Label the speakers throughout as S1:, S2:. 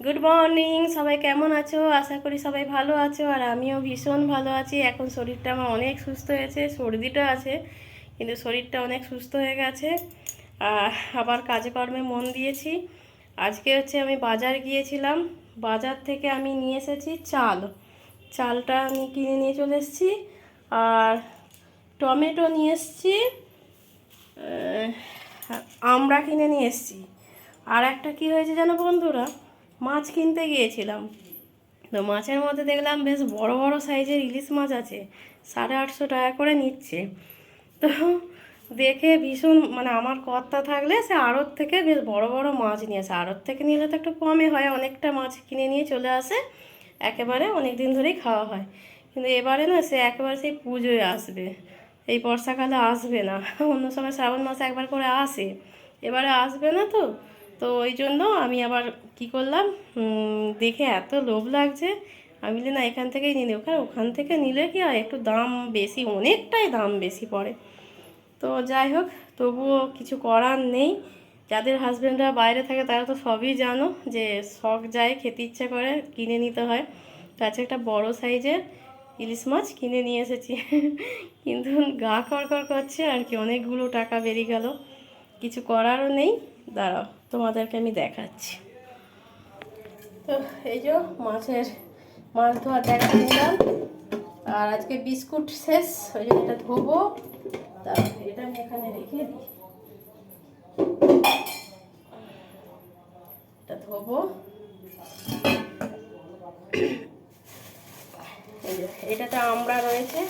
S1: Good morning সবাই কেমন আছো? আশা করি সবাই ভালো আছো, আর আমিও ভীষণ ভালো আছি। এখন শরীরটা আমার অনেক সুস্থ হয়েছে, সর্দিটা আছে, কিন্তু শরীরটা অনেক সুস্থ হয়ে গেছে। আবার কাজে কর্মে মন দিয়েছি। আজকে হচ্ছে আমি বাজার গিয়েছিলাম। বাজার থেকে আমি নিয়ে এসেছি চাল। চালটা আমি কিনে নিয়ে চলে এসেছি, আর টমেটো নিয়ে এসেছি আমরা কিনে নিয়ে এসেছি। আর একটা কি হয়েছে জানো বন্ধুরা? মাছ কিনতে গিয়েছিলাম। তো মাছের মধ্যে দেখলাম বেশ বড় বড় সাইজের ইলিশ মাছ আছে, সাড়ে আটশো টাকা করে নিচ্ছে। তো দেখে ভীষণ মানে আমার কর্তা থাকলে সে আড়ত থেকে বেশ বড় বড় মাছ নিয়ে আসে। আড়ত থেকে নিলে তো একটু কমে হয়, অনেকটা মাছ কিনে নিয়ে চলে আসে, একেবারে অনেক দিন ধরেই খাওয়া হয়। কিন্তু এবারে না সে একেবারে সেই পুজোয় আসবে, এই বর্ষাকালে আসবে না। অন্য সময় শ্রাবণ মাসে একবার করে আসে। এবারে আসবে না তো তো ওই জন্য আমি আবার কি করলাম দেখে এত লোভ লাগছে। আমি বলি না, এখান থেকেই নিলে ওখানে, ওখান থেকে নিলে কি হয়, একটু দাম বেশি, অনেকটাই দাম বেশি পড়ে। তো যাই হোক, তবুও কিছু করার নেই। যাদের হাজব্যান্ডরা বাইরে থাকে, তারা তো সবই জানো যে শখ যায় খেতে ইচ্ছা করে, কিনে নিতে হয়। আজকে একটা বড় সাইজের ইলিশ মাছ কিনে নিয়ে এসেছি। কিন্তু গা কড়কড় করছে, আর কি, অনেকগুলো টাকা বেরিয়ে গেল। কিছু করারও নেই। দাঁড়াও, তোমাদেরকে আমি দেখাচ্ছি। তো এই যে মাছের, মাছ ধোয়া দেখা নিলাম আর আজকে বিস্কুট শেষ, ওই জন্য এটা ধোবো। তা এটা আমি এখানে রেখে দিই। এটা ধোবো। এটাতে আমরা রয়েছে।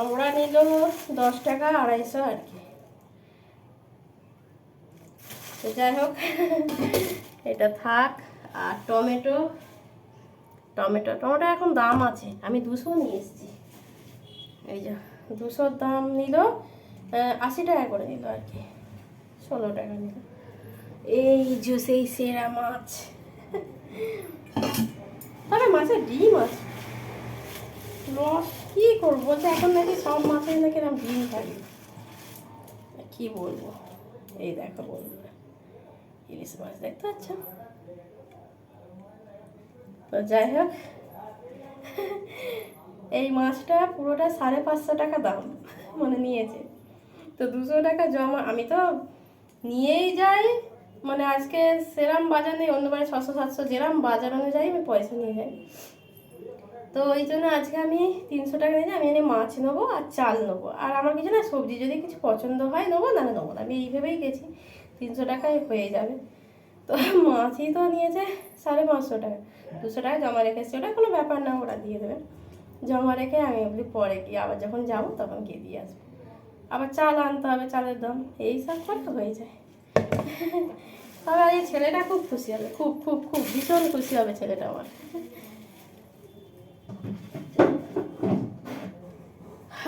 S1: আমরা নিল দশ টাকা আড়াইশো আর কি। তো যাই হোক, এটা থাক। আর টমেটো টমেটো টমেটো এখন দাম আছে। আমি দুশো নিয়ে এসেছি। এই যে, দুশোর দাম নিল আশি টাকা করে নিল আর কি। ষোলো টাকা নিল। এই যে সেই সেরা মাছ। তবে মাছের ডিম আছে। লস, কী করব? বলছে, এখন নাকি সব মাছের নাকি এরকম ডিম থাকে কী বলব? এই দেখো বন্ধুরা। ইলিশ মাছ দেখতে পাচ্ছ তো যাই হোক এই মাছটা পুরোটা সাড়ে পাঁচশো টাকা দাম। মানে নিয়েছে। তো দুশো টাকা জমা। আমি তো নিয়েই যাই। মানে আজকে সেরাম বাজার নেই অন্যবারে ছশো সাতশো যেরাম বাজার অনুযায়ী আমি পয়সা নিয়ে যাই। তো ওই জন্য আজকে আমি তিনশো টাকা নিয়ে যাই, আমি এনে মাছ নেব আর চাল নেব। আর আমার কিছু না, সবজি যদি কিছু পছন্দ হয় নেব না নেব না। আমি এইভাবেই গেছি। তিনশো টাকায় হয়ে যাবে। তো মাছই তো নিয়েছে সাড়ে পাঁচশো টাকা। দুশো টাকা জমা রেখেছি ওটা কোনো ব্যাপার না, ওরা দিয়ে দেবে। জমা রেখে আমি ওগুলি পরে গিয়ে আবার যখন যাব তখন গিয়ে দিয়ে আসব। আবার চাল আনতে হবে, চালের দাম। এই সব করে হয়ে যায়। তবে এই ছেলেটা খুব খুশি হবে, খুব খুব খুব ভীষণ খুশি হবে ছেলেটা আমার।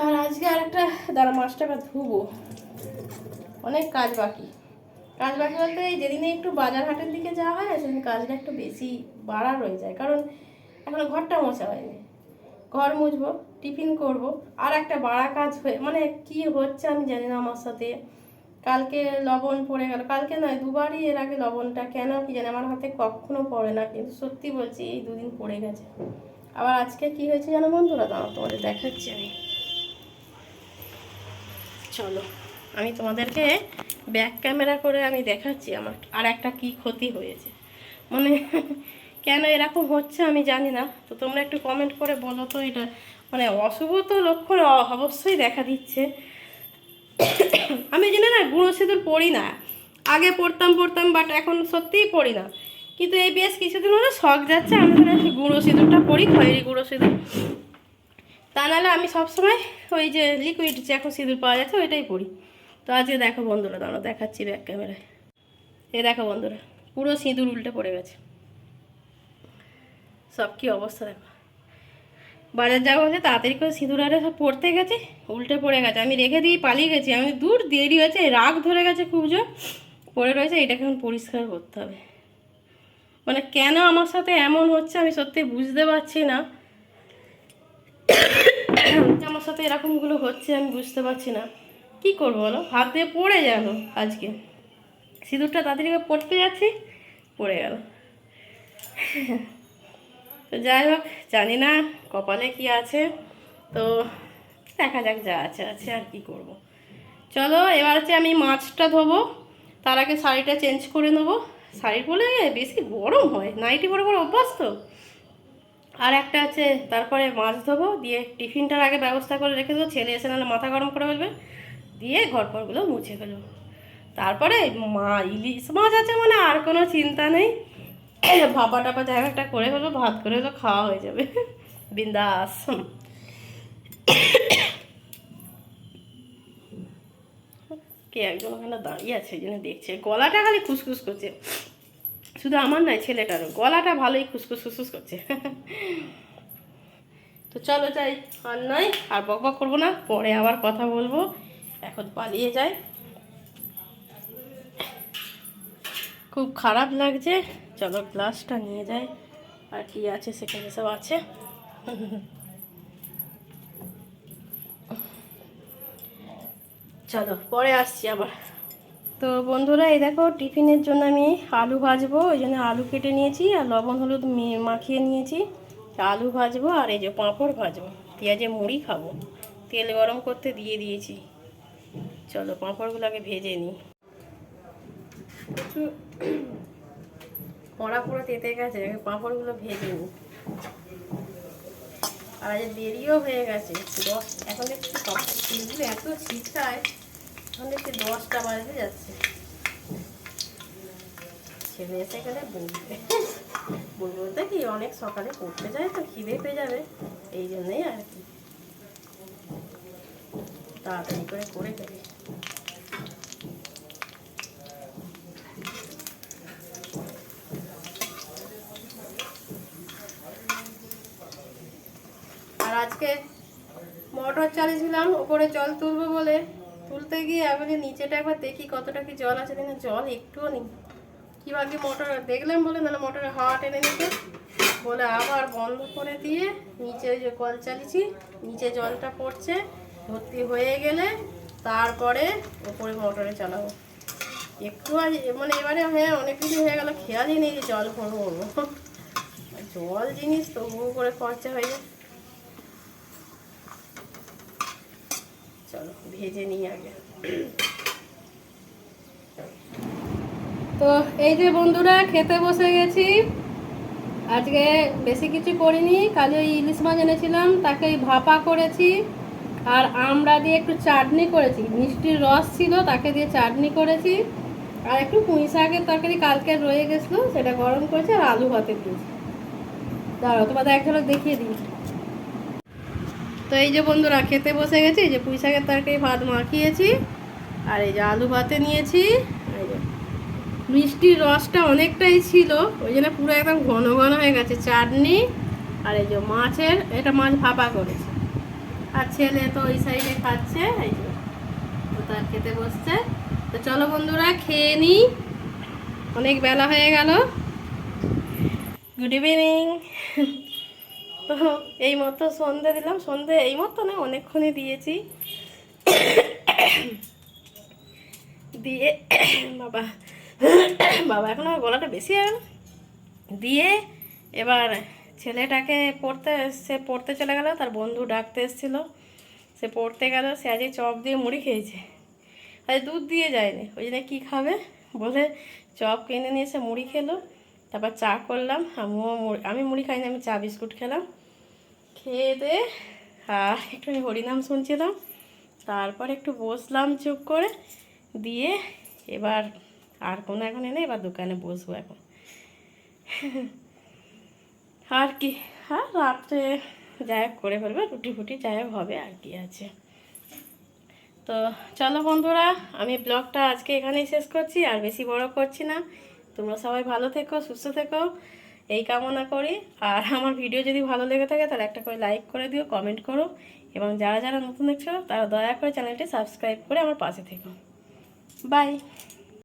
S1: আর আজকে আর একটা দাঁড়া মাছটাকে ধুবো। অনেক কাজ বাকি। কাজ বাকি বলতে এই যেদিনে একটু বাজার হাটের দিকে যাওয়া হয় সেদিন কাজটা একটু বেশি বাড়া রয়ে যায়। কারণ এখন ঘরটা মোছা হয়নি। ঘর মুছবো, টিফিন করব, আর একটা বাড়া কাজ হয়ে মানে কি হচ্ছে আমি জানি না আমার সাথে। কালকে লবণ পড়ে গেল। কালকে নয়, দুবারই এর আগে লবণটা কেন কি জানি, আমার হাতে কখনো পড়ে না, কিন্তু সত্যি বলছি এই দুদিন পড়ে গেছে। আবার আজকে কি হয়েছে জানো বন্ধুরা? তোমাদের দেখাচ্ছি আমি। চলো। আমি তোমাদেরকে ব্যাক ক্যামেরা করে আমি দেখাচ্ছি আমার আর একটা কি ক্ষতি হয়েছে। মানে কেন এরকম হচ্ছে আমি জানি না। তো তোমরা একটু কমেন্ট করে বলো তো এটা মানে অশুভ তো লক্ষণ অবশ্যই দেখা দিচ্ছে। আমি জানি না গুঁড়ো সিঁদুর পড়ি না। আগে পড়তাম পড়তাম বাট এখন সত্যিই পড়ি না। কিন্তু এই বেশ কিছুদিন হলো শখ যাচ্ছে আমি তাহলে গুঁড়ো সিঁদুরটা পড়ি খয়েরি গুঁড়ো সিঁদুর। তা নাহলে আমি সবসময় ওই যে লিকুইড যে এখন সিঁদুর পাওয়া যাচ্ছে ওইটাই পড়ি তো আজকে দেখো বন্ধুরা দাঁড়ো দেখাচ্ছি ব্যাক ক্যামেরায় এ দেখো বন্ধুরা, পুরো সিঁদুর উল্টে পড়ে গেছে। সব কি অবস্থা দেখো। বাজার যাওয়া হচ্ছে, তাড়াতাড়ি করে সিঁদুর আরে সব পড়তে গেছে, উল্টে পড়ে গেছে। আমি রেখে দিয়ে পালিয়ে গেছি, আমি দূর দেরি হয়েছে, রাগ ধরে গেছে খুব জোর। পড়ে রয়েছে, এটাকে এখন পরিষ্কার করতে হবে। মানে কেন আমার সাথে এমন হচ্ছে আমি সত্যি বুঝতে পারছি না। আমার সাথে এরকমগুলো হচ্ছে আমি বুঝতে পারছি না। কি করব বলো? হাত দিয়ে পড়ে যেন আজকে। সিঁদুরটা তাড়াতাড়ি পড়তে যাচ্ছি, পড়ে গেল। তো যাই হোক, জানি না কপালে কি আছে, তো দেখা যাক যা আছে আছে আর কি করব। চলো, এবার হচ্ছে আমি মাছটা ধোবো, তার আগে শাড়িটা চেঞ্জ করে নেব। শাড়ি পরলে বেশি গরম হয় নাইটি পরে পরে অভ্যাস তো। আর একটা আছে তারপরে মাছ ধোবো, দিয়ে টিফিনটার আগে ব্যবস্থা করে রেখে দেবো, ছেলে এসে নাহলে মাথা গরম করে ফেলবে। দিয়ে ঘর পরগুলো মুছে ফেলব। তারপরে মা, ইলিশ মাছ আছে মানে আর কোনো চিন্তা নেই। ভাপা টাপা জায়গা একটা করে ফেলব, ভাত করে হলো খাওয়া হয়ে যাবে। বিন্দাস। কে একজন ওখানে দাঁড়িয়ে আছে, এই জন্য দেখছে। গলাটা খালি খুসখুস করছে। শুধু আমার নয়, ছেলেটারও। গলাটা ভালোই খুসখুস খুসখুস করছে। তো চলো যাই, আর নয়, আর বক বক করব না, পরে আবার কথা বলব। এখন পালিয়ে যাই। খুব খারাপ লাগছে। চলো গ্লাসটা নিয়ে যাই। আর কি আছে সেখানে সব আছে। চলো, পরে আসছি আবার। তো বন্ধুরা, এই দেখো, টিফিনের জন্য আমি আলু ভাজবো, ওই জন্য আলু কেটে নিয়েছি, আর লবণ, হলুদ মাখিয়ে নিয়েছি। আলু ভাজবো, আর এই যে পাঁপড় ভাজবো। পেঁয়াজে মুড়ি খাব। তেল গরম করতে দিয়ে দিয়েছি। চলো পাঁপড়গুলো আগে ভেজে নিই। একটু কড়া পুরো তেতে গেছে আগে পাঁপড়গুলো ভেজে নিই। আর আজ দেরিও হয়ে গেছে দশ, এখন দেখছি তেলগুলো এত ছিটকায়, এখন দেখছি দশটা বাজতে যাচ্ছে। ছেলে এসে গেলে বলবে বলতে কি অনেক সকালে পড়তে যায় তো খিদে পেয়ে যাবে, এই জন্যই আর কি। তাড়াতাড়ি করে করে ফেলি আর আজকে মোটর চালিয়েছিলাম ওপরে জল তুলবো বলে। তুলতে গিয়ে আমি নিচেটা একবার দেখি কতটা কি জল আছে কিনা জল একটুও নেই। কি ভাগ্যে মোটর দেখলাম বলে, নাহলে মোটরে হাওয়া টেনে নিত। বলে আবার বন্ধ করে দিয়ে নিচে যে কল চালিয়েছি, নিচে জলটা পড়ছে, ভর্তি হয়ে গেলে তারপরে ওপরে মোটরে চালাবো। একটু আজ মানে এবারে হ্যাঁ অনেক কিছু হয়ে গেল, খেয়ালই নেই যে জল ভরবো। জল জিনিস তবুও করে খরচা হয়ে যায় চলো ভেজে নিই আগে। তো এই যে বন্ধুরা, খেতে বসে গেছি। আজকে বেশি কিছু করিনি, কালি ওই ইলিশ মাছ এনেছিলাম, তাকে ভাপা করেছি, আর আমরা দিয়ে একটু চাটনি করেছি। মিষ্টির রস ছিল, তাকে দিয়ে চাটনি করেছি। আর একটু পুঁই শাকের তরকারি কালকে রয়ে গেছিল, সেটা গরম করেছি, আর আলু ভাতে দিয়েছি। দাঁড়াও, তোমাদের এক দেখিয়ে দিই। তো এই যে বন্ধুরা, খেতে বসে গেছি, এই যে পুঁই শাকের তরকারি ভাত মাখিয়েছি, আর এই যে আলু ভাতে নিয়েছি, এই যে মিষ্টির রসটা অনেকটাই ছিল, ওই জন্য পুরো একদম ঘন ঘন হয়ে গেছে, চাটনি আর এই যে মাছের, এটা মাছ ভাপা করেছে। আর ছেলে তো ওই সাইডে খাচ্ছে, এই যে তো তার খেতে বসছে। তো চলো বন্ধুরা, খেয়ে নিই। অনেক বেলা হয়ে গেল। গুড ইভিনিং তো এই মতো সন্ধে দিলাম। সন্ধে এই মতো না, অনেকক্ষণই দিয়েছি। দিয়ে বাবা বাবা এখন আমার গলাটা বেশি হয়ে দিয়ে এবার ছেলেটাকে পড়তে, সে পড়তে চলে গেল, তার বন্ধু ডাকতে এসেছিল। সে পড়তে গেল, সে আজকে চপ দিয়ে মুড়ি খেয়েছে। আজ দুধ দিয়ে যায়নি, ওই জন্য কী খাবে? বলে চপ কিনে নিয়ে এসে মুড়ি খেলো। তারপর চা করলাম, আমিও আমি মুড়ি খাইনি, আমি চা বিস্কুট খেলাম। খেয়ে দিয়ে আর একটু হরিনাম শুনছিলাম। তারপর একটু বসলাম চুপ করে। দিয়ে এবার আর কোনো এখন এনে এবার দোকানে বসবো এখন। আর কি? হ্যাঁ রাত্রে যাই হোক করে ফেলবে, রুটি ফুটি যাই হোক হবে আর কি আছে। তো চলো বন্ধুরা, আমি ব্লগটা আজকে এখানেই শেষ করছি, আর বেশি বড় করছি না। তোমরা সবাই ভালো থেকো, সুস্থ থেকো। এই কামনা করি। আর আমার ভিডিও যদি ভালো লেগে থাকে, তাহলে একটা করে লাইক করে দিও কমেন্ট করো। এবং যারা যারা নতুন দেখছ, তারা দয়া করে চ্যানেলটি সাবস্ক্রাইব করে আমার পাশে থেকো। বাই